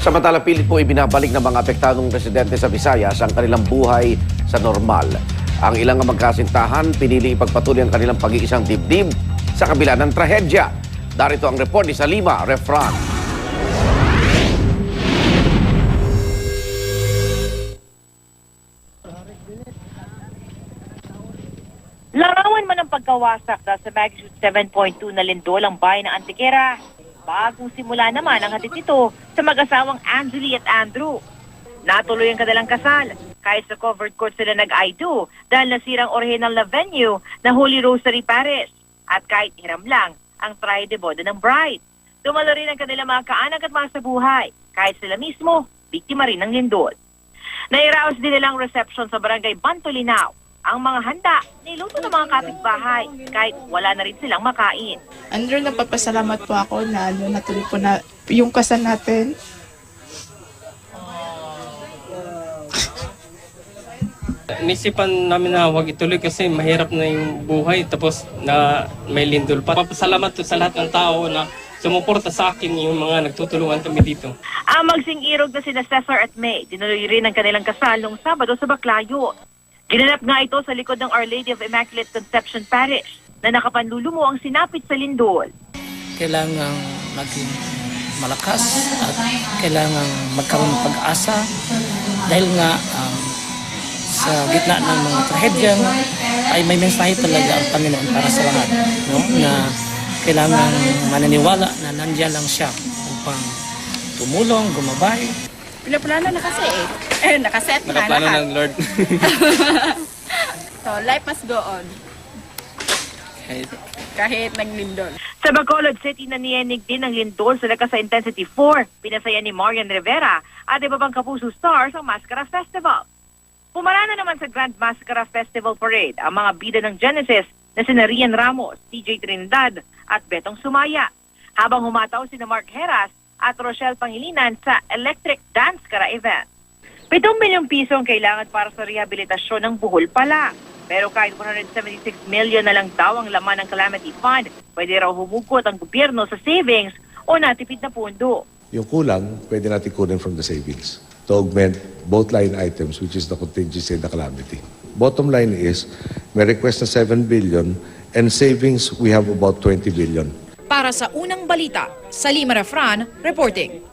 Samantala pilit po ibinabalik ng mga apektadong residente sa Visayas ang kanilang buhay sa normal. Ang ilang magkasintahan pinili ipagpatuloy ang kanilang pag-iisang dibdib sa kabila ng trahedya. Darito ang report ni Salima Refran. Larawan man ang pagkawasak sa magnitude 7.2 na lindol ang bayan ng Antiquera. Bagong simula naman ang hatid nito sa mag-asawang Angeli at Andrew. Natuloy ang kanilang kasal kahit sa covered court sila nag-I do dahil nasirang original na venue na Holy Rosary Parish. At kahit hiram lang ang de boda ng bride. Tumalo rin ang kanilang mga kaanak at mga sabuhay kahit sila mismo biktima rin ng lindol. Nairaos din nilang reception sa barangay Bantolinaw. Ang mga handa, niluto ng mga kapitbahay kahit wala na rin silang makain. Andrew, nagpapasalamat po ako na ano, natuloy po na yung kasal natin. Nisipan namin na huwag ituloy kasi mahirap na yung buhay tapos na may lindol pa. Papasalamat to sa lahat ng tao na sumuporta sa akin yung mga nagtutulungan kami dito. Ang magsing-irog na sina Cesar at May, dinuloy rin ang kanilang kasal noong Sabado sa Baclayo. Ginanap nga ito sa likod ng Our Lady of Immaculate Conception Parish na nakapanlulumo ang sinapit sa lindol. kailangang maging malakas at kailangang magkaroon ng pag-asa dahil nga um, sa gitna ng mga trahedya ay may mensahe talaga ang Panginoon para sa lahat no? na kailangang mananiwala na nandiyan lang siya upang tumulong, gumabay Pinaplano na kasi eh. Eh, nakaset na lahat. Lord. So, life must go on. Kahit naglindol. Sa Bacolod City, naniyanig din ang lindol sa lakas sa Intensity 4. Pinasaya ni Marian Rivera at iba pang Kapuso Stars ang Mascara Festival. Pumara na naman sa Grand Mascara Festival Parade ang mga bida ng Genesis na sina Rian Ramos, TJ Trinidad at Betong Sumaya. Habang humataw sina Mark Heras at Rochelle Pangilinan sa Electric Dance Kara event. 7 milyong piso ang kailangan para sa rehabilitasyon ng buhol pala. Pero kahit 176 million na lang daw ang laman ng Calamity Fund, pwede raw humugot ang gobyerno sa savings o natipid na pundo. Yung kulang, pwede natin kunin from the savings to augment both line items, which is the contingency and the calamity. Bottom line is, may request na 7 billion and savings, we have about 20 billion. Para sa unang balita, Salima Refran, reporting.